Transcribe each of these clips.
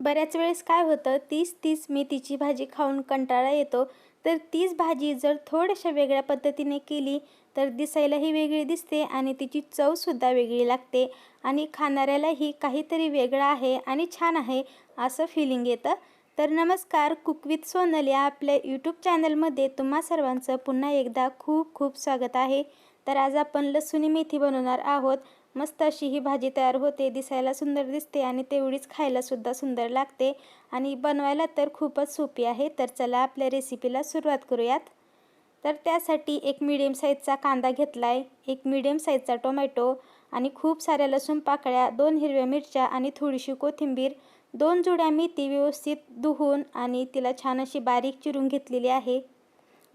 बऱ्याच वेळेस काय होतं तीच तीच मेथीची भाजी खाऊन कंटाळा येतो. तर तीच भाजी जर थोड्याशा वेगळ्या पद्धतीने केली तर दिसायलाही वेगळी दिसते आणि तिची चवसुद्धा वेगळी लागते आणि खाणाऱ्यालाही काहीतरी वेगळं आहे आणि छान आहे असं फिलिंग येतं. तर नमस्कार कुक विथ सोनल या आपल्या यूट्यूब चॅनलमध्ये तुम्हा सर्वांचं पुन्हा एकदा खूप खूप स्वागत आहे. तर आज आपण लसूणी मेथी बनवणार आहोत. मस्त अशी ही भाजी तयार होते दिसायला सुंदर दिसते आणि तेवढीच खायलासुद्धा सुंदर लागते. आणि बनवायला तर खूपच सोपी आहे तर चला आपल्या रेसिपीला सुरुवात करूयात. तर त्यासाठी एक मिडियम साईजचा कांदा घेतला आहे एक मिडियम साईजचा टोमॅटो आणि खूप साऱ्या लसूण पाकळ्या दोन हिरव्या मिरच्या आणि थोडीशी कोथिंबीर. दोन जुड्या मेथी व्यवस्थित धुवून आणि तिला छान अशी बारीक चिरून घेतलेली आहे.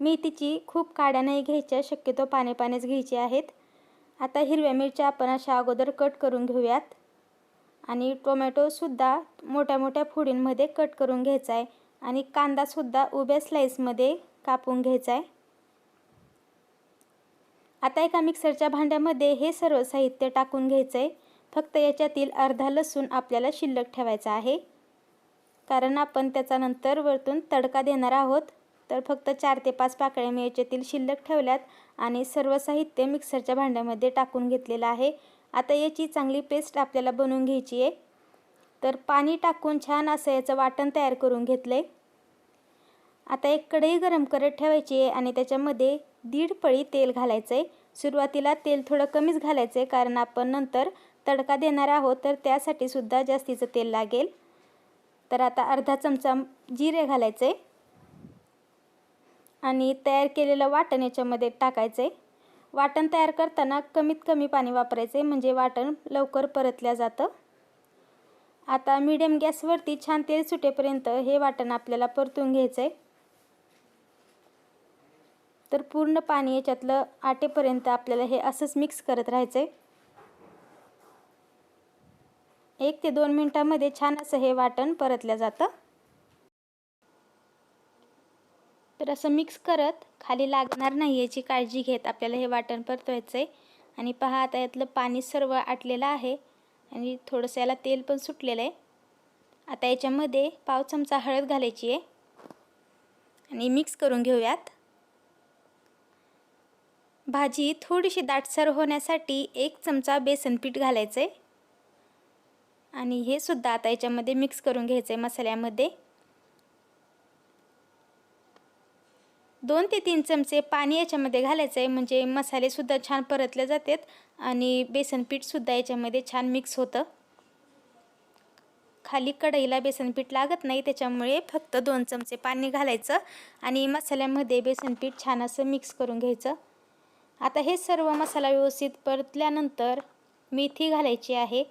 मेथीची खूप काड्या नाही घ्यायच्या शक्यतो पाने पानेच घ्यायचे आहेत. आता हिरव्या मिरच्या आपण अशा अगोदर कट करून घेऊयात. आणि टोमॅटोसुद्धा मोठ्या मोठ्या फोडींमध्ये कट करून घ्यायचा आहे. आणि कांदासुद्धा उभ्या स्लाईसमध्ये कापून घ्यायचा आहे. आता एका मिक्सरच्या भांड्यामध्ये हे सर्व साहित्य टाकून घ्यायचं आहे. फक्त याच्यातील अर्धा लसूण आपल्याला शिल्लक ठेवायचा आहे. कारण आपण त्याचा नंतर वरतून तडका देणार आहोत. तर फक्त चार ते पाच पाकळ्या मी याच्यातील शिल्लक ठेवल्यात आणि सर्व साहित्य मिक्सरच्या भांड्यामध्ये टाकून घेतलेलं आहे. आता याची चांगली पेस्ट आपल्याला बनवून घ्यायची आहे. तर पाणी टाकून छान असं याचं वाटण तयार करून घेतलं आहे आता एक कढई गरम करत ठेवायची आहे आणि त्याच्यामध्ये दीड पळी तेल घालायचं आहे सुरुवातीला तेल थोडं कमीच घालायचं आहे कारण आपण नंतर तडका देणार आहोत तर त्यासाठी सुद्धा जास्तीचं तेल लागेल. तर आता अर्धा चमचा जिरे घालायचं आहे आणि तयार केलेलं वाटण याच्यामध्ये टाकायचं आहे वाटण तयार करताना कमीत कमी पाणी वापरायचं आहे म्हणजे वाटण लवकर परतल्या जातं. आता मीडियम गॅसवरती छान तेल सुटेपर्यंत हे वाटण आपल्याला परतून घ्यायचं आहे तर पूर्ण पाणी याच्यातलं आटेपर्यंत आपल्याला हे असंच मिक्स करत राहायचं आहे एक ते दोन मिनटामध्ये छान असं हे वाटण परतलं जातं. तर असं मिक्स करत खाली लागणार नाही याची काळजी घेत आपल्याला हे वाटण परतवायचं आहे आणि पहा आता यातलं पाणी सर्व आटलेलं आहे. आणि थोडंसं याला तेल पण सुटलेलं आहे आता याच्यामध्ये पाव चमचा हळद घालायची आहे. आणि मिक्स करून घेऊयात. भाजी थोडीशी दाटसर होण्यासाठी एक चमचा बेसन पीठ घालायचं आहे आणि हे सुद्धा आता याच्यामध्ये मिक्स करून घ्यायचं आहे मसाल्यामध्ये. दोन ते तीन चमचे पाणी याच्यामध्ये घालायचं आहे. म्हणजे मसालेसुद्धा छान परतले जातात आणि बेसनपीठसुद्धा याच्यामध्ये छान मिक्स होतं. खाली कढईला बेसनपीठ लागत नाही त्याच्यामुळे फक्त दोन चमचे पाणी घालायचं आणि मसाल्यामध्ये बेसनपीठ छान असं मिक्स करून घ्यायचं. आता हे सर्व मसाला व्यवस्थित परतल्यानंतर मेथी घालायची आहे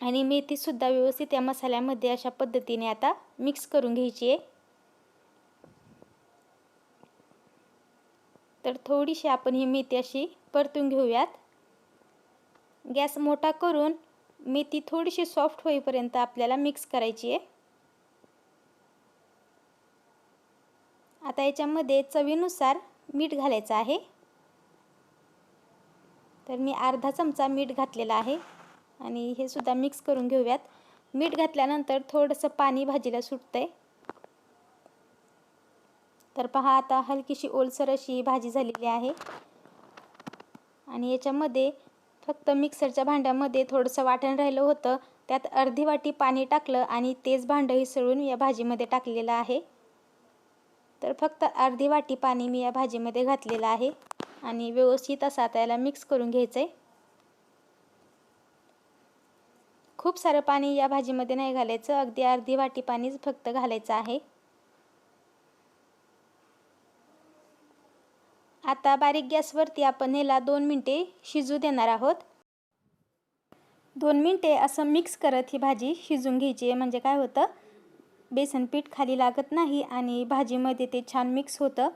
आणि मेथीसुद्धा व्यवस्थित या मसाल्यामध्ये अशा पद्धतीने आता मिक्स करून घ्यायची आहे. तर थोडीशी आपण ही मेथी अशी परतून घेऊयात. गॅस मोठा करून मेथी थोडीशी सॉफ्ट होईपर्यंत आपल्याला मिक्स करायची आहे. आता याच्यामध्ये चवीनुसार मीठ घालायचं आहे. तर मी अर्धा चमचा मीठ घातलेला आहे आणि हे सुद्धा मिक्स करून घेऊयात. मीठ घातल्यानंतर थोडंसं पाणी भाजीला सुटतं आहे तर पहा आता हलकीशी ओलसर अशी भाजी झालेली आहे. आणि याच्यामध्ये फक्त मिक्सरच्या भांड्यामध्ये थोडंसं वाटण राहिलं होतं. त्यात अर्धी वाटी पाणी टाकलं आणि तेच भांडं हिसळून या भाजीमध्ये टाकलेलं आहे. तर फक्त अर्धी वाटी पाणी मी या भाजीमध्ये घातलेलं आहे आणि व्यवस्थित असं आता याला मिक्स करून घ्यायचं आहे खूप सारं पाणी या भाजीमध्ये नाही घालायचं. अगदी अर्धी वाटी पाणीच फक्त घालायचं आहे. आता बारीक गॅसवरती आपण याला दोन मिनटे शिजू देणार आहोत. दोन मिनटे असं मिक्स करत ही भाजी शिजून घ्यायची. आहे म्हणजे काय होतं? बेसनपीठ खाली लागत नाही आणि भाजीमध्ये ते छान मिक्स होतं.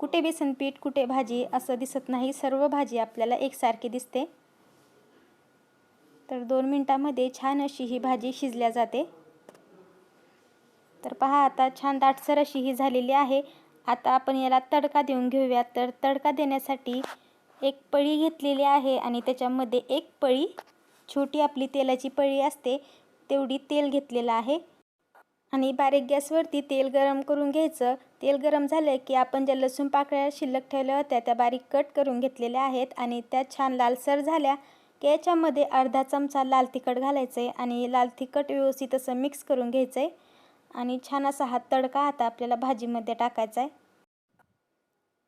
कुठे बेसनपीठ कुठे भाजी असं दिसत नाही. सर्व भाजी आपल्याला एकसारखी दिसते. तर दोन मिनटामध्ये छान अशी ही भाजी शिजल्या जाते. तर पहा आता छान दाटसर अशी ही झालेली आहे. आता आपण याला तडका देऊन घेऊया. तर तडका देण्यासाठी एक पळी घेतलेली आहे आणि त्याच्यामध्ये एक पळी छोटी आपली तेलाची पळी असते तेवढी तेल घेतलेलं आहे. आणि बारीक गॅसवरती तेल गरम करून घ्यायचं. तेल गरम झालं की आपण ज्या लसूण पाकळ्या शिल्लक ठेवल्या होत्या त्या बारीक कट करून घेतलेल्या आहेत आणि त्या छान लालसर झाल्या की याच्यामध्ये अर्धा चमचा लाल तिखट घालायचं आहे आणि लाल तिखट व्यवस्थित असं मिक्स करून घ्यायचं आहे आणि छान असा हा तडका आता आपल्याला भाजीमध्ये टाकायचा आहे.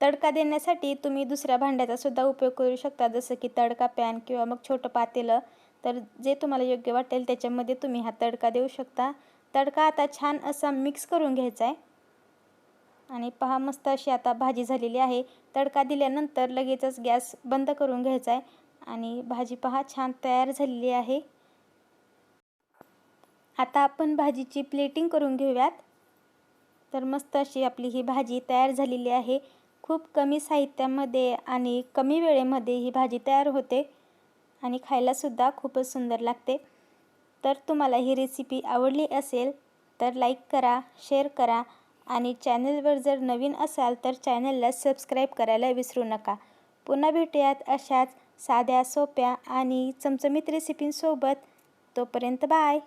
तडका देण्यासाठी तुम्ही दुसऱ्या भांड्याचा सुद्धा उपयोग करू शकता. जसं की तडका पॅन किंवा मग छोटं पातेलं. तर जे तुम्हाला योग्य वाटेल त्याच्यामध्ये तुम्ही हा तडका देऊ शकता. तडका आता छान असा मिक्स करून घ्यायचा आहे. आणि पहा मस्त अशी आता भाजी झालेली आहे. तडका दिल्यानंतर लगेचच गॅस बंद करून घ्यायचा आहे. आणि भाजी पहा छान तयार झालेली आहे. आता आपण भाजीची प्लेटिंग करून घेऊयात. तर मस्त अशी आपली ही भाजी तयार झालेली आहे. खूप कमी साहित्यामध्ये आणि कमी वेळेमध्ये ही भाजी तयार होते आणि खायलासुद्धा खूपच सुंदर लागते. तर तुम्हाला ही रेसिपी आवडली असेल तर लाईक करा शेअर करा आणि चॅनलवर जर नवीन असाल तर चॅनलला सबस्क्राईब करायला विसरू नका. पुन्हा भेटूयात अशाच साध्या सोप्या आणि चमचमीत रेसिपींसोबत तोपर्यंत बाय